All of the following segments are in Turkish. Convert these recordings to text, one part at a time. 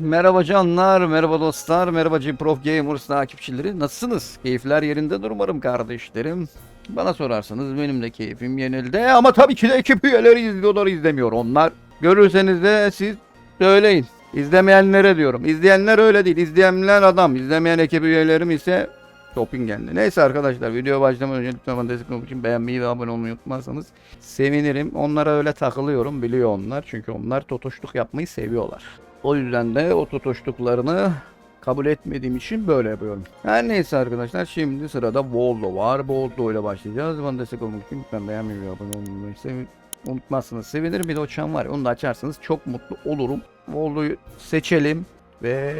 Merhaba canlar, merhaba dostlar, merhaba G-Prof Gamers takipçileri. Nasılsınız? Keyifler yerinde umarım kardeşlerim. Bana sorarsanız benim de keyfim yenildi ama tabii ki de ekip üyeleri izliyorlar izlemiyor onlar. Görürseniz de siz söyleyin. İzlemeyenlere diyorum. İzleyenler öyle değil. İzleyenler adam. İzlemeyen ekip üyelerim ise Topingen'de. Neyse arkadaşlar video başlamadan önce lütfen bana destek olmak için beğenmeyi ve abone olmayı unutmazsanız sevinirim. Onlara öyle takılıyorum biliyor onlar. Çünkü onlar totoşluk yapmayı seviyorlar. O yüzden de o totoşluklarını kabul etmediğim için böyle yapıyorum. Her neyse arkadaşlar şimdi sırada Voldo var. Voldo ile başlayacağız. Bana destek olmak için lütfen beğenmeyi abone olmayı sev- unutmazsınız. Sevinirim. Bir de o çan var. Onu da açarsanız çok mutlu olurum. Voldo'yu seçelim ve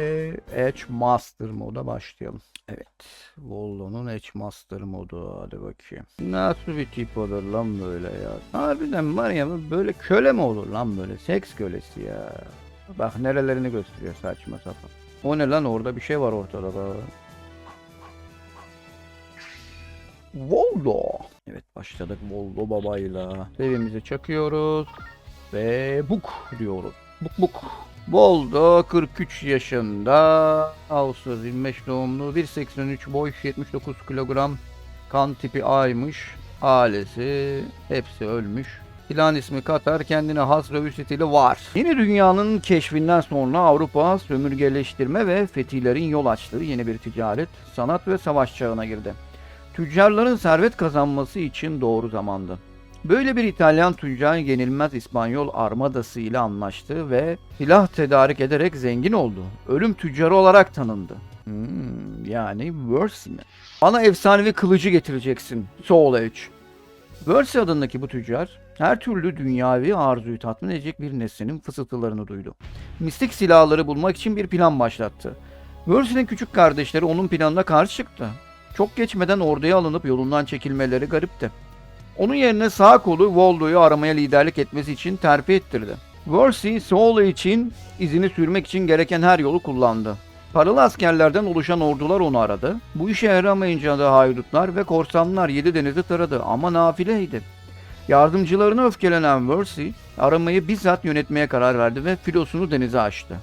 Edge Master moda başlayalım. Evet. Voldo'nun Edge Master modu. Hadi bakayım. Nasıl bir tip olur lan böyle ya? Harbiden var ya böyle köle mi olur lan böyle? Seks kölesi ya. Bak nerelerini gösteriyor saçma sapan. O ne lan orada bir şey var ortada bak. Voldo. Evet başladık Voldo babayla. Sevimizi çakıyoruz. Ve buk diyoruz. Buk buk. Voldo 43 yaşında. Ağustos 25 doğumlu. 1.83 boy 79 kilogram. Kan tipi A'ymış. Ailesi hepsi ölmüş. Plan ismi Katar kendine has rövü stili var. Yeni dünyanın keşfinden sonra Avrupa sömürgeleştirme ve fetihlerin yol açtığı yeni bir ticaret, sanat ve savaş çağına girdi. Tüccarların servet kazanması için doğru zamandı. Böyle bir İtalyan tüccar yenilmez İspanyol armadası ile anlaştı ve silah tedarik ederek zengin oldu. Ölüm tüccarı olarak tanındı. Hmm, yani mi? Bana efsanevi kılıcı getireceksin. Soul Edge. Versi adındaki bu tüccar her türlü dünyavi arzuyu tatmin edecek bir nesnenin fısıltılarını duydu. Mistik silahları bulmak için bir plan başlattı. Versi'nin küçük kardeşleri onun planına karşı çıktı. Çok geçmeden orduya alınıp yolundan çekilmeleri garipti. Onun yerine sağ kolu Voldo'yu aramaya liderlik etmesi için terfi ettirdi. Versi, Soul için izini sürmek için gereken her yolu kullandı. Paralı askerlerden oluşan ordular onu aradı. Bu işe yaramayınca da haydutlar ve korsanlar yedi denizi taradı ama nafileydi. Yardımcılarına öfkelenen Versi, aramayı bizzat yönetmeye karar verdi ve filosunu denize açtı.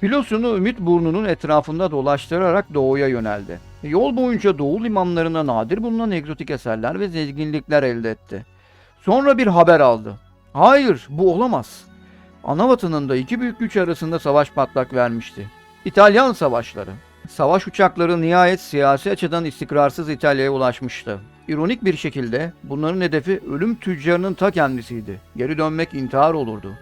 Filosunu Ümit Burnu'nun etrafında dolaştırarak doğuya yöneldi. Yol boyunca doğu limanlarına nadir bulunan egzotik eserler ve zenginlikler elde etti. Sonra bir haber aldı. Hayır, bu olamaz. Anavatan'ın iki büyük güç arasında savaş patlak vermişti. İtalyan savaşları. Savaş uçakları nihayet siyasi açıdan istikrarsız İtalya'ya ulaşmıştı. İronik bir şekilde bunların hedefi ölüm tüccarının ta kendisiydi. Geri dönmek intihar olurdu.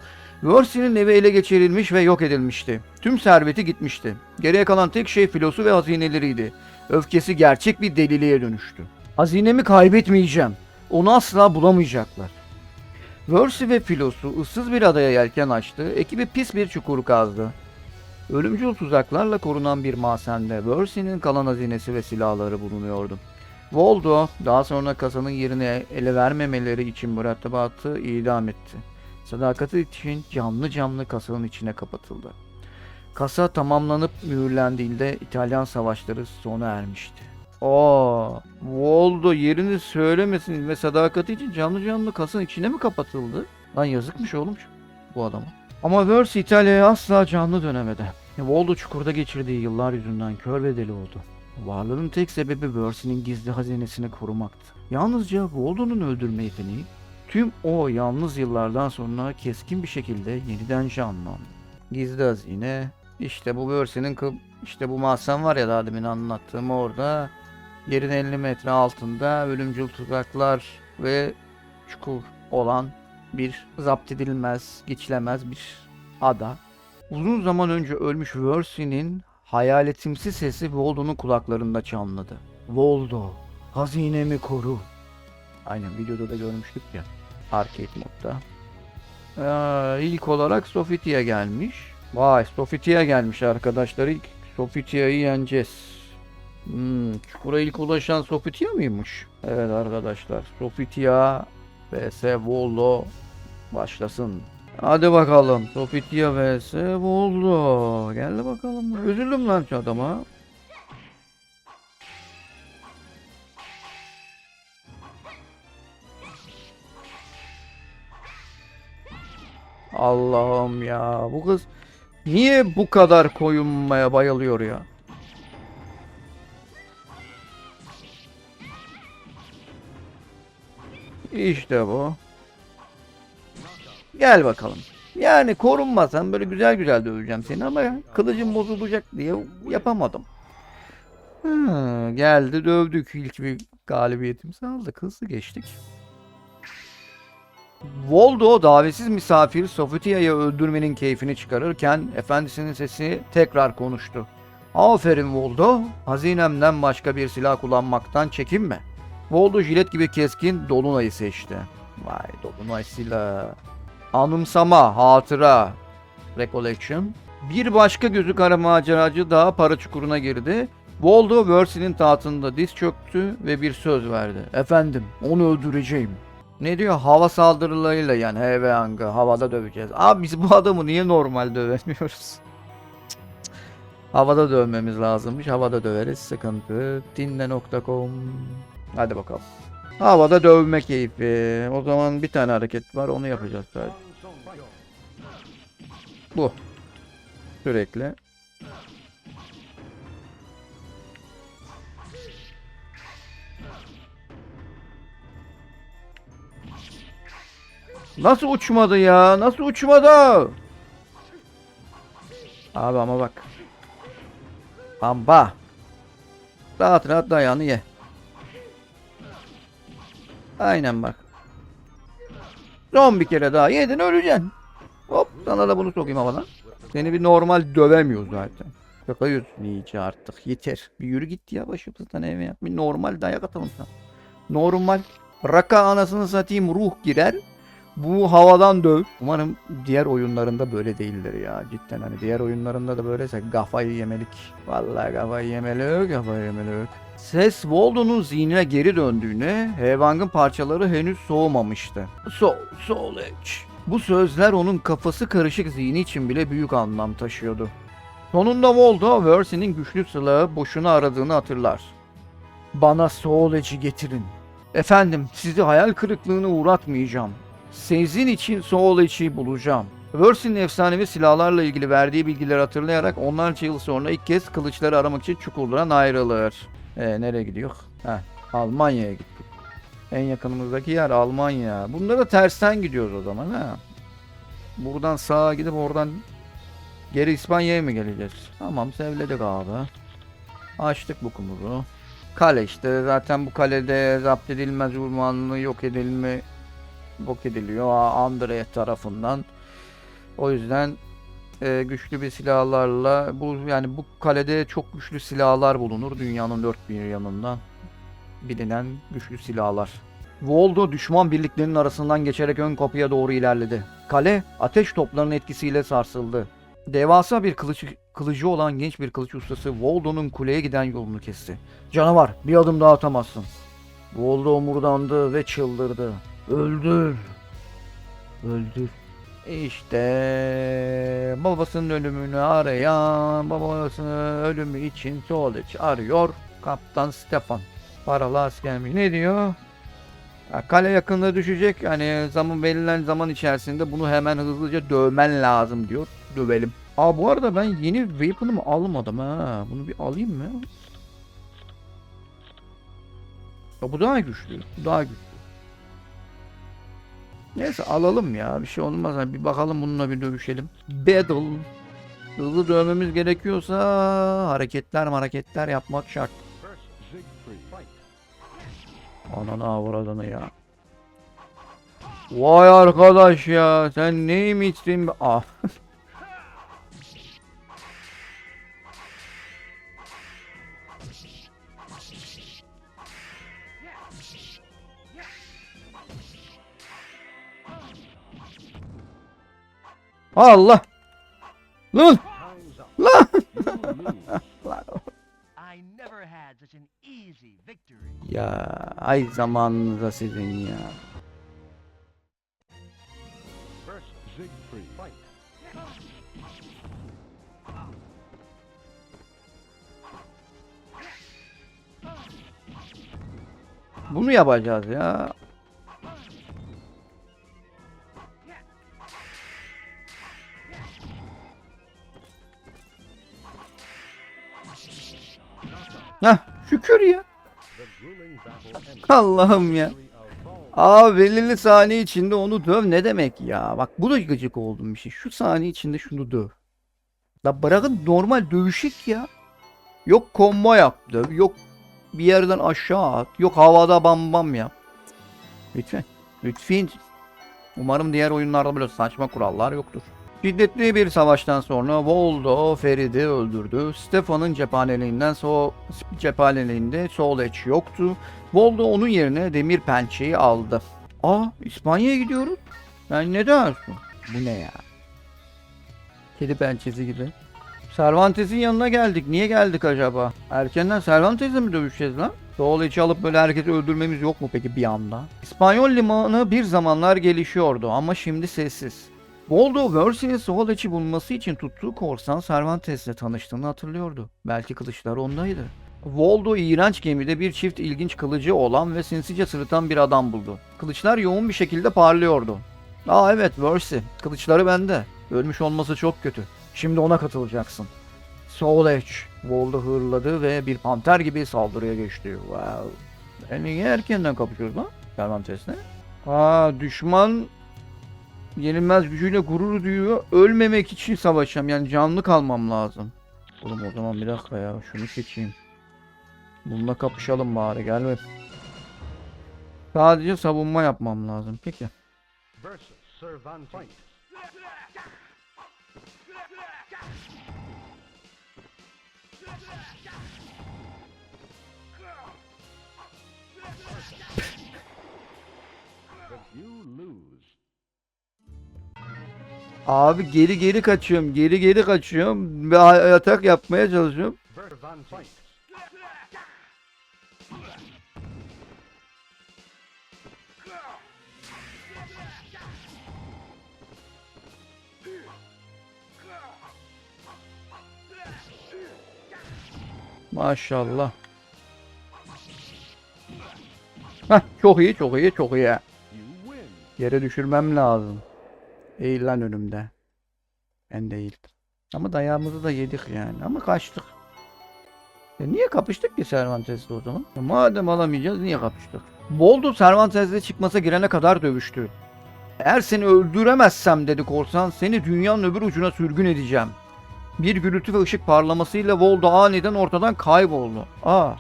Versi'nin evi ele geçirilmiş ve yok edilmişti. Tüm serveti gitmişti. Geriye kalan tek şey filosu ve hazineleriydi. Öfkesi gerçek bir deliliğe dönüştü. Hazinemi kaybetmeyeceğim. Onu asla bulamayacaklar. Versi ve filosu ıssız bir adaya yelken açtı, ekibi pis bir çukur kazdı. Ölümcül tuzaklarla korunan bir mahzende Versi'nin kalan hazinesi ve silahları bulunuyordu. Voldo daha sonra kasanın yerine ele vermemeleri için mürettebatı idam etti. Sadakati için canlı canlı kasanın içine kapatıldı. Kasa tamamlanıp mühürlendiğinde İtalyan savaşları sona ermişti. Aa, Voldo yerini söylemesin ve sadakati için canlı canlı kasanın içine mi kapatıldı? Lan yazıkmış oğlum bu adama. Ama Versi İtalya'ya asla canlı dönemedi. Voldo çukurda geçirdiği yıllar yüzünden kör ve deli oldu. Varlığının tek sebebi Versi'nin gizli hazinesini korumaktı. Yalnızca Voldo'nun öldürme yeteneği tüm o yalnız yıllardan sonra keskin bir şekilde yeniden canlandı. Gizli hazine işte bu Versi'nin kı- işte bu mahzen var ya daha demin anlattığım orada yerin 50 metre altında ölümcül tuzaklar ve çukur olan bir zapt edilmez, geçilemez bir ada. Uzun zaman önce ölmüş Versi'nin hayaletimsi sesi Voldo'nun kulaklarında çanladı. Voldo, hazinemi koru. Aynen videoda da görmüştük ya. Arcade modda. Ee, ilk olarak Sofitia gelmiş. Vay Sofitia gelmiş arkadaşlar. İlk Sofitia'yı yeneceğiz. Hmm, çukura ilk ulaşan Sofitia mıymış? Evet arkadaşlar. Sofitia vs Voldo başlasın. Hadi bakalım. Sofitia vs Voldo. Geldi bakalım. Üzüldüm lan şu adama. Allah'ım ya. Bu kız Niye bu kadar koyunmaya bayılıyor ya? İşte bu. Gel bakalım. Yani korunmasan böyle güzel güzel döveceğim seni ama kılıcım bozulacak diye yapamadım. Hı, geldi dövdük. İlk bir galibiyetimizi aldık. Hızlı geçtik. Voldo davetsiz misafir Sofitia'yı öldürmenin keyfini çıkarırken efendisinin sesi tekrar konuştu. Aferin Voldo, hazinemden başka bir silah kullanmaktan çekinme. Voldo jilet gibi keskin Dolunay'ı seçti. Vay Dolunay silahı. Anımsama, hatıra, recollection. Bir başka gözü kara maceracı daha para çukuruna girdi. Voldo Versi'nin tahtında diz çöktü ve bir söz verdi. Efendim, onu öldüreceğim. Ne diyor? Hava saldırılarıyla yani heve hangı havada döveceğiz. Abi biz bu adamı niye normal dövemiyoruz? Havada dövmemiz lazımmış. Havada döveriz. Sıkıntı. Dinle.com Hadi bakalım. Havada dövme keyfi. O zaman bir tane hareket var. Onu yapacağız sadece. Bu. Sürekli. Nasıl uçmadı ya? Nasıl uçmadı? Abi ama bak. Amba. Rahat rahat dayağını ye. Aynen bak. Son bir kere daha yedin öleceksin. Hop sana da bunu sokayım havadan. Seni bir normal dövemiyor zaten. Şaka yiyorsun iyice artık yeter. Bir yürü git ya başımızdan eve ya. Bir normal dayak atalım sana. Normal. Raka anasını satayım ruh girer. Bu havadan döv. Umarım diğer oyunlarında böyle değildir ya. Cidden hani diğer oyunlarında da böyleyse kafayı yemelik. Vallahi kafayı yemelik, kafayı yemelik. Ses Waldo'nun zihnine geri döndüğüne Hevang'ın parçaları henüz soğumamıştı. Soul, Soul Edge. Bu sözler onun kafası karışık zihni için bile büyük anlam taşıyordu. Sonunda Waldo, Versi'nin güçlü silahı boşuna aradığını hatırlar. Bana Soul getirin. Efendim, sizi hayal kırıklığına uğratmayacağım. Sizin için Edge'i bulacağım. Versi'nin efsanevi silahlarla ilgili verdiği bilgileri hatırlayarak onlarca yıl sonra ilk kez kılıçları aramak için çukurdan ayrılır. E, nereye gidiyor? Heh, Almanya'ya gittik. En yakınımızdaki yer Almanya. Bunlara tersten gidiyoruz o zaman ha. Buradan sağa gidip oradan geri İspanya'ya mı geleceğiz? Tamam sevledik abi. Açtık bu kumuru. Kale işte zaten bu kalede zapt edilmez urmanlığı yok edilme yok ediliyor Andre tarafından. O yüzden e, güçlü bir silahlarla bu yani bu kalede çok güçlü silahlar bulunur dünyanın dört bir yanından bilinen güçlü silahlar. Voldo düşman birliklerinin arasından geçerek ön kapıya doğru ilerledi. Kale ateş toplarının etkisiyle sarsıldı. Devasa bir kılıç, kılıcı olan genç bir kılıç ustası Voldo'nun kuleye giden yolunu kesti. Canavar bir adım daha atamazsın. Voldo omurdandı ve çıldırdı. Öldür. Öldür. İşte babasının ölümünü arayan, babasının ölümü için Solic arıyor. Kaptan Stefan. Paralı askermiş. Ne diyor? Ya, kale yakında düşecek. Hani zaman verilen zaman içerisinde bunu hemen hızlıca dövmen lazım diyor. Dövelim. Aa bu arada ben yeni weapon'ımı almadım ha. Bunu bir alayım mı? Ya bu daha güçlü. Bu daha güçlü. Neyse alalım ya. Bir şey olmaz. Bir bakalım bununla bir dövüşelim. Battle. Hızlı dövmemiz gerekiyorsa hareketler hareketler yapmak şart. Ananı avradını ya. Vay arkadaş ya. Sen neymişsin? Ah. Allah. Lan. Lan. Ya ay zamanınıza sizin ya. Bunu yapacağız ya. Heh şükür ya. Allah'ım ya. Abi belirli saniye içinde onu döv ne demek ya? Bak bu da gıcık oldum bir şey. Şu saniye içinde şunu döv. La bırakın normal dövüşük ya. Yok combo yap döv. Yok bir yerden aşağı at. Yok havada bam bam yap. Lütfen. Lütfen. Umarım diğer oyunlarda böyle saçma kurallar yoktur. Şiddetli bir savaştan sonra Voldo Ferid'i öldürdü. Stefan'ın cephaneliğinden so cephaneliğinde sol eç yoktu. Voldo onun yerine demir pençeyi aldı. Aa İspanya'ya gidiyoruz. Ben ne dersin? Bu ne ya? Kedi pençesi gibi. Cervantes'in yanına geldik. Niye geldik acaba? Erkenden Cervantes'le mi dövüşeceğiz lan? Sol içi alıp böyle herkesi öldürmemiz yok mu peki bir anda? İspanyol limanı bir zamanlar gelişiyordu ama şimdi sessiz. Voldo Versi'nin sol içi bulması için tuttuğu korsan Cervantes'le tanıştığını hatırlıyordu. Belki kılıçlar ondaydı. Voldo iğrenç gemide bir çift ilginç kılıcı olan ve sinsice sırıtan bir adam buldu. Kılıçlar yoğun bir şekilde parlıyordu. Aa evet Versi. Kılıçları bende. Ölmüş olması çok kötü. Şimdi ona katılacaksın. Soul Edge. Voldo hırladı ve bir panter gibi saldırıya geçti. Wow. E niye erkenden kapışıyoruz lan? Cervantes'le. Aa düşman yenilmez gücüyle gurur duyuyor. Ölmemek için savaşacağım. Yani canlı kalmam lazım. Oğlum o zaman bir dakika ya. Şunu seçeyim. Bununla kapışalım bari gelme. Sadece savunma yapmam lazım. Peki. You lose. Abi geri geri kaçıyorum. Geri geri kaçıyorum. Bir atak yapmaya çalışıyorum. Maşallah. Heh, çok iyi çok iyi çok iyi. Yere düşürmem lazım. Eğil lan önümde. Ben de eğildim. Ama dayağımızı da yedik yani. Ama kaçtık. E niye kapıştık ki Cervantes'le o zaman? E madem alamayacağız niye kapıştık? Boldo Cervantes'le çıkmasa girene kadar dövüştü. Eğer seni öldüremezsem dedi korsan seni dünyanın öbür ucuna sürgün edeceğim. Bir gürültü ve ışık parlamasıyla Voldo aniden ortadan kayboldu. Aa.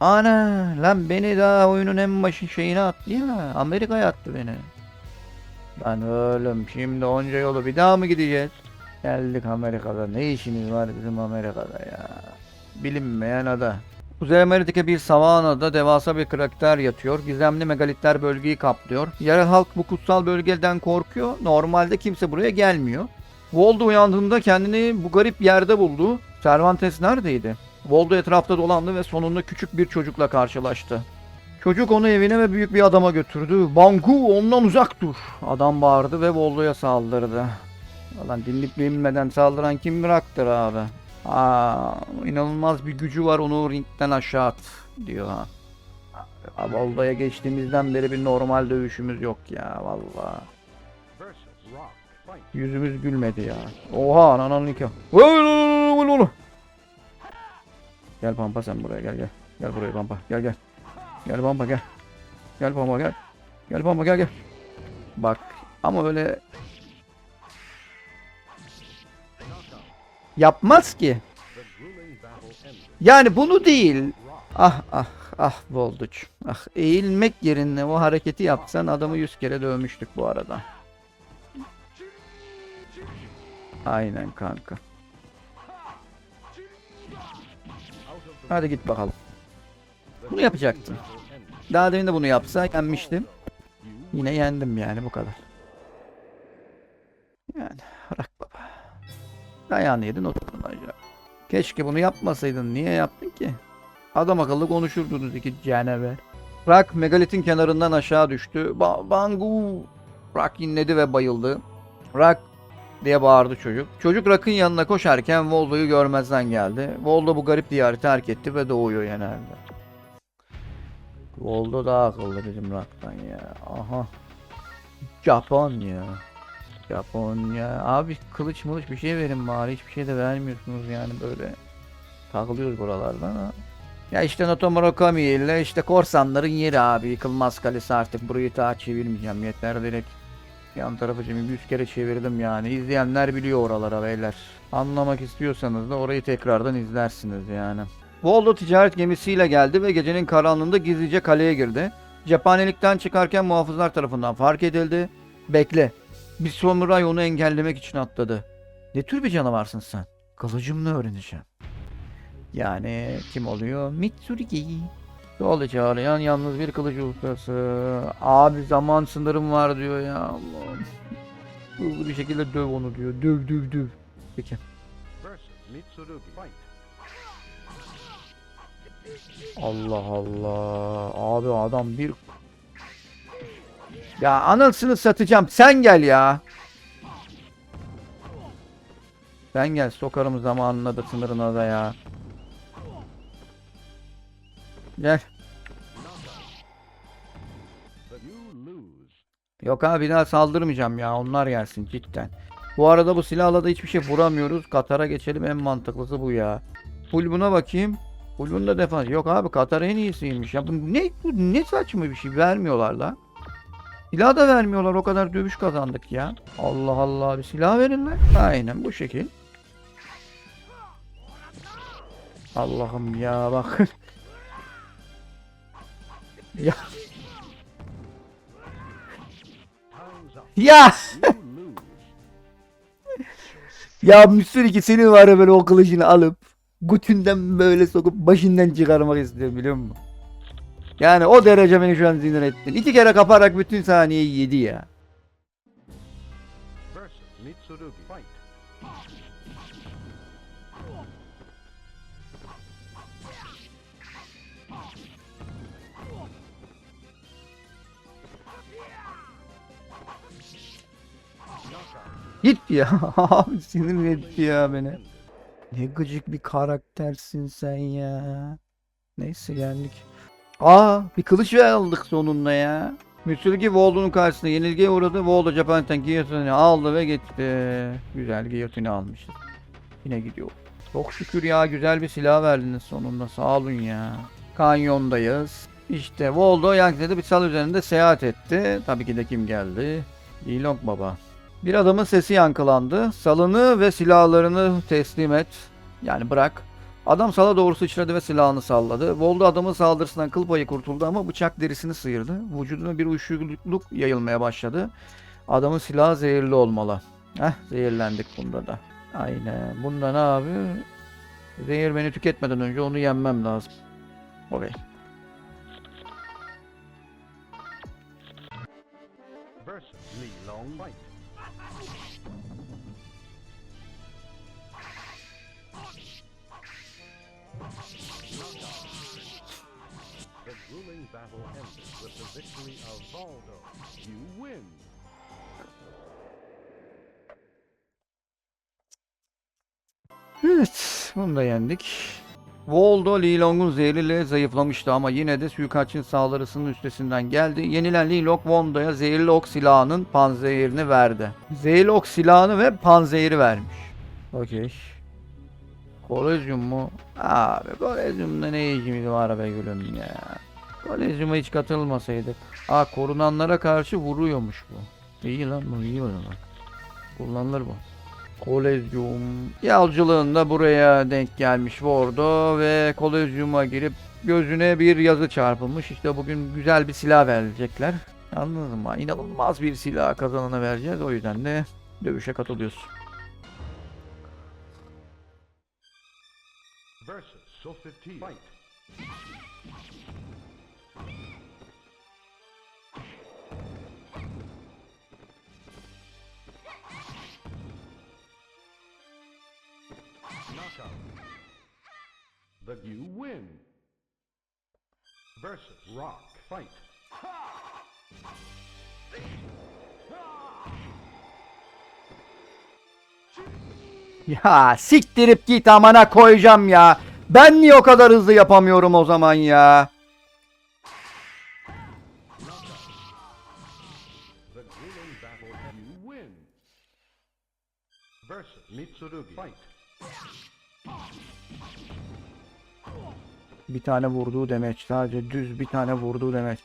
Ana lan beni daha oyunun en başı şeyine attı değil mi? Amerika'ya attı beni. Lan oğlum şimdi onca yolu bir daha mı gideceğiz? Geldik Amerika'da. Ne işiniz var bizim Amerika'da ya? Bilinmeyen ada. Kuzey Amerika'daki bir savanada devasa bir karakter yatıyor. Gizemli megalitler bölgeyi kaplıyor. Yerel halk bu kutsal bölgeden korkuyor. Normalde kimse buraya gelmiyor. Voldo uyandığında kendini bu garip yerde buldu. Cervantes neredeydi? Voldo etrafta dolandı ve sonunda küçük bir çocukla karşılaştı. Çocuk onu evine ve büyük bir adama götürdü. Bangu ondan uzak dur. Adam bağırdı ve Voldo'ya saldırdı. Lan dinlip bilmeden saldıran kim bıraktır abi? Aa, inanılmaz bir gücü var onu ringden aşağı at diyor. Abi Voldo'ya geçtiğimizden beri bir normal dövüşümüz yok ya. Fight. Yüzümüz gülmedi ya. Oha ananın nikah. Gel Pampa sen buraya gel gel. Gel buraya Pampa gel gel. Gel Pampa gel. Gel Pampa gel. Gel Pampa gel gel. Bak ama öyle yapmaz ki. Yani bunu değil. Ah ah ah Volduç. Ah eğilmek yerine o hareketi yapsan adamı yüz kere dövmüştük bu arada. Aynen kanka. Hadi git bakalım. Bunu yapacaktım. Daha demin de bunu yapsa yenmiştim. Yine yendim yani bu kadar. Yani bırak baba. Dayağını yedin oturdun aşağı. Keşke bunu yapmasaydın. Niye yaptın ki? Adam akıllı konuşurdunuz iki canavar. Rock megalitin kenarından aşağı düştü. Ba Bangu! Rock inledi ve bayıldı. Rock diye bağırdı çocuk. Çocuk Rock'ın yanına koşarken Voldo'yu görmezden geldi. Voldo bu garip diyarı terk etti ve doğuyor genelde. Voldo daha akıllı bizim Rock'tan ya. Aha. Japonya. Japonya. Abi kılıç mılıç bir şey verin bari. Hiçbir şey de vermiyorsunuz yani böyle. Takılıyoruz buralardan ha. Ya işte Noto Murakami ile işte korsanların yeri abi. Yıkılmaz kalesi artık. Burayı daha çevirmeyeceğim. Yeter direkt. Yan tarafı şimdi 100 kere çevirdim yani. İzleyenler biliyor oralara beyler. Anlamak istiyorsanız da orayı tekrardan izlersiniz yani. Voldo ticaret gemisiyle geldi ve gecenin karanlığında gizlice kaleye girdi. Cephanelikten çıkarken muhafızlar tarafından fark edildi. Bekle. Bir samuray onu engellemek için atladı. Ne tür bir canavarsın sen? Kılıcımla öğreneceğim. Yani kim oluyor? Mitsurugi. Yolu çağlayan yalnız bir kılıcı ustası. Abi zaman sınırım var diyor ya. Allah'ım. Hızlı bir şekilde döv onu diyor. Döv döv döv. Peki. versus Mitsurugi. Allah Allah. Abi adam bir... Ya anasını satacağım. Sen gel ya. Sen gel. Sokarım zamanına da sınırına da ya. Gel. Yok abi bir daha saldırmayacağım ya. Onlar gelsin cidden. Bu arada bu silahla da hiçbir şey vuramıyoruz. Katar'a geçelim en mantıklısı bu ya. Full buna bakayım. Full bunda defans. Yok abi Katar en iyisiymiş. Ya bu ne, bu ne saçma bir şey. Vermiyorlar la. Silah da vermiyorlar. O kadar dövüş kazandık ya. Allah Allah bir silah verin lan. Aynen bu şekil. Allah'ım ya bak. ya ya. Ya Müslür ki senin var ya böyle o kılıcını alıp Gutünden böyle sokup başından çıkarmak istiyorum biliyor musun? Yani o derece beni şu an sinir ettin. İki kere kaparak bütün saniyeyi yedi ya. Git ya. Sinir etti ya beni. Ne gıcık bir karaktersin sen ya. Neyse geldik. Aa bir kılıç aldık sonunda ya. Mitsurugi Voldo'nun karşısında yenilgiye uğradı. Voldo Japan'tan Guillotine'i aldı ve gitti. Güzel Guillotine almışız. Yine gidiyor. Çok şükür ya güzel bir silah verdiniz sonunda sağ olun ya. Kanyondayız. İşte Voldo Yangtze'de bir sal üzerinde seyahat etti. Tabii ki de kim geldi? Lilong Baba. Bir adamın sesi yankılandı. Salını ve silahlarını teslim et. Yani bırak. Adam sala doğru sıçradı ve silahını salladı. Voldo adamın saldırısından kıl payı kurtuldu ama bıçak derisini sıyırdı. Vücuduna bir uyuşukluk yayılmaya başladı. Adamın silahı zehirli olmalı. Heh zehirlendik bunda da. Aynen. Bunda ne abi? Zehir beni tüketmeden önce onu yenmem lazım. Okey. Battle ended with the victory of Valdo. You win. Evet, bunu da yendik. Voldo Li Long'un zehriyle zayıflamıştı ama yine de suikastçının saldırısının üstesinden geldi. Yenilen Li Long Voldo'ya zehirli ok silahının panzehirini verdi. Zehirli ok silahını ve panzehiri vermiş. Okey. Kolezyum mu? Abi kolezyumda ne işimiz var be gülüm ya. Kolezyuma hiç katılmasaydık. Aa korunanlara karşı vuruyormuş bu. İyi lan bu iyi o zaman. Kullanılır bu. Kolezyum yolculuğunda buraya denk gelmiş Vordo ve Kolezyum'a girip gözüne bir yazı çarpılmış. İşte bugün güzel bir silah verecekler. Anladın mı? İnanılmaz bir silah kazanana vereceğiz. O yüzden de dövüşe katılıyoruz. Versus. The you win. Versus Rock. Fight. Ya siktirip git amana koyacağım ya. Ben niye o kadar hızlı yapamıyorum o zaman ya? Versus Mitsurugi. Fight. Bir tane vurduğu demeç. Sadece düz bir tane vurduğu demeç.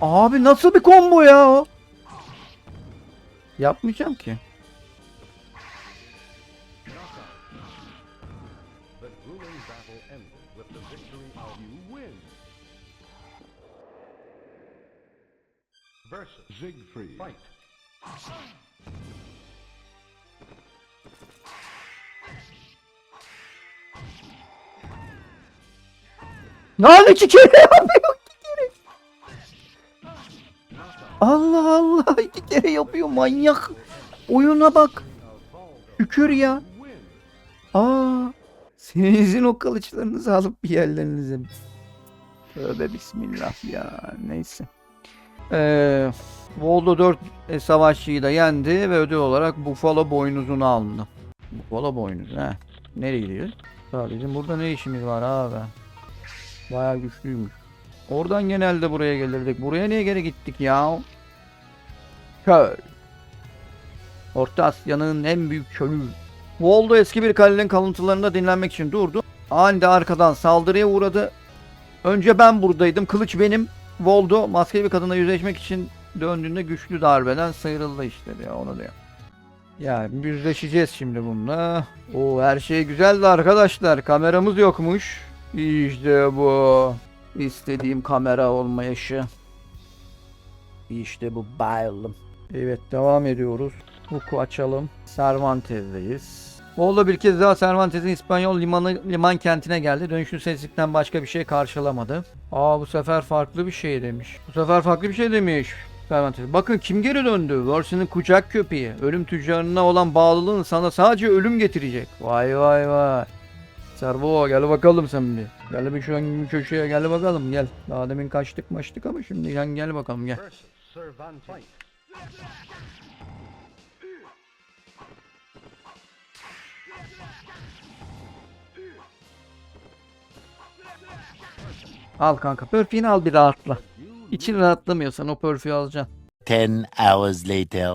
Abi nasıl bir combo ya o? Yapmayacağım ki. Siegfried. Fight. Lan iki kere yapıyor iki kere. Allah Allah iki kere yapıyor manyak. Oyuna bak. Şükür ya. Aa. Seninizin o kılıçlarınızı alıp bir yerlerinize. Tövbe bismillah ya. Neyse. Ee, Voldo 4 savaşçıyı da yendi ve ödül olarak Buffalo boynuzunu aldı. Buffalo boynuzu he. Nereye gidiyoruz? Ya burada ne işimiz var abi? Bayağı güçlüymüş. Oradan genelde buraya gelirdik. Buraya niye geri gittik ya? Köl. Orta Asya'nın en büyük çölü. Voldo eski bir kalenin kalıntılarında dinlenmek için durdu. Aniden arkadan saldırıya uğradı. Önce ben buradaydım. Kılıç benim. Voldo maskeli bir kadınla yüzleşmek için döndüğünde güçlü darbeden sıyrıldı işte ya onu diyor. Ya yüzleşeceğiz şimdi bununla. O her şey güzeldi arkadaşlar. Kameramız yokmuş. İşte bu. İstediğim kamera olmayışı. İşte bu bayıldım. Evet devam ediyoruz. Huku açalım. Cervantes'deyiz. Voldo bir kez daha Cervantes'in İspanyol limanı liman kentine geldi. Dönüşün sessizlikten başka bir şey karşılamadı. Aa bu sefer farklı bir şey demiş. Bu sefer farklı bir şey demiş. Cervantes. Bakın kim geri döndü? Verse'nin kucak köpeği. Ölüm tüccarına olan bağlılığın sana sadece ölüm getirecek. Vay vay vay. Servo gel bakalım sen bir. Gel bir şu an köşeye gel bakalım gel. Daha demin kaçtık maçtık ama şimdi sen gel bakalım gel. Al kanka pörfini al bir rahatla. İçin rahatlamıyorsan o pörfü alacaksın. 10 hours later.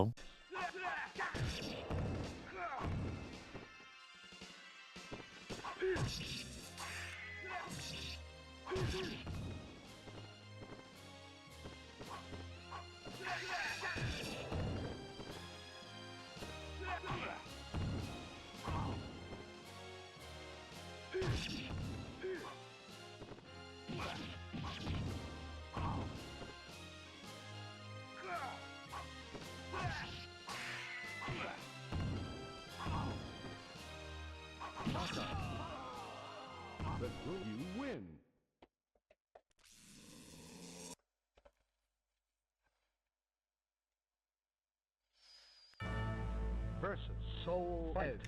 The group. You win. Versus Soul Edge.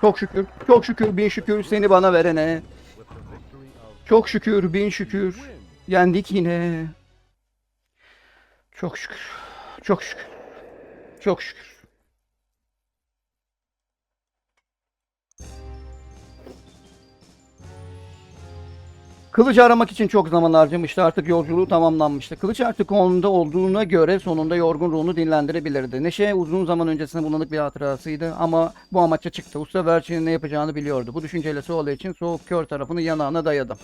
Çok şükür, çok şükür, bin şükür seni bana verene. Çok şükür, bin şükür. Yendik yine. Çok şükür, çok şükür, çok şükür. Kılıç aramak için çok zaman harcamıştı. Artık yolculuğu tamamlanmıştı. Kılıç artık onda olduğuna göre sonunda yorgun ruhunu dinlendirebilirdi. Neşe uzun zaman öncesinde bulanık bir hatırasıydı ama bu amaçla çıktı. Usta Verçin'in ne yapacağını biliyordu. Bu düşünceyle Soğla için soğuk kör tarafını yanağına dayadı.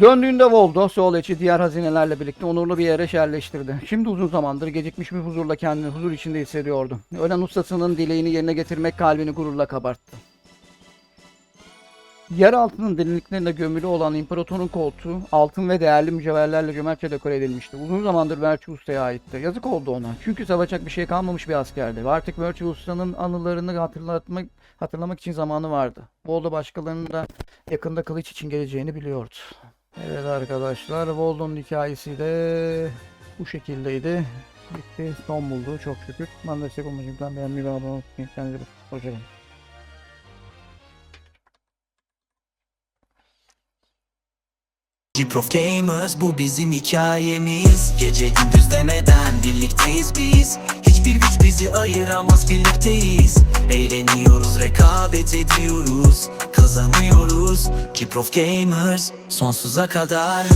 Döndüğünde Voldo, Soğleç'i diğer hazinelerle birlikte onurlu bir yere yerleştirdi. Şimdi uzun zamandır gecikmiş bir huzurla kendini huzur içinde hissediyordu. Ölen ustasının dileğini yerine getirmek kalbini gururla kabarttı. Yer altının derinliklerinde gömülü olan imparatorun koltuğu altın ve değerli mücevherlerle cömertçe dekore edilmişti. Uzun zamandır Verci Usta'ya aitti. Yazık oldu ona. Çünkü savaşacak bir şey kalmamış bir askerdi. Ve artık Verci Usta'nın anılarını hatırlatmak, hatırlamak için zamanı vardı. Voldo başkalarının da yakında kılıç için geleceğini biliyordu. Evet arkadaşlar Voldo'nun hikayesi de bu şekildeydi. Bitti. Son buldu çok şükür. Ben destek olmak için ben beğenmeyi ve abone olmayı. Kendinize bakın. Hoşçakalın. Prof Gamers bu bizim hikayemiz. Gece gündüz demeden birlikteyiz biz. Hiçbir güç bizi ayıramaz birlikteyiz. Eğleniyoruz rekabet ediyoruz. Kazanıyoruz. Prof Gamers sonsuza kadar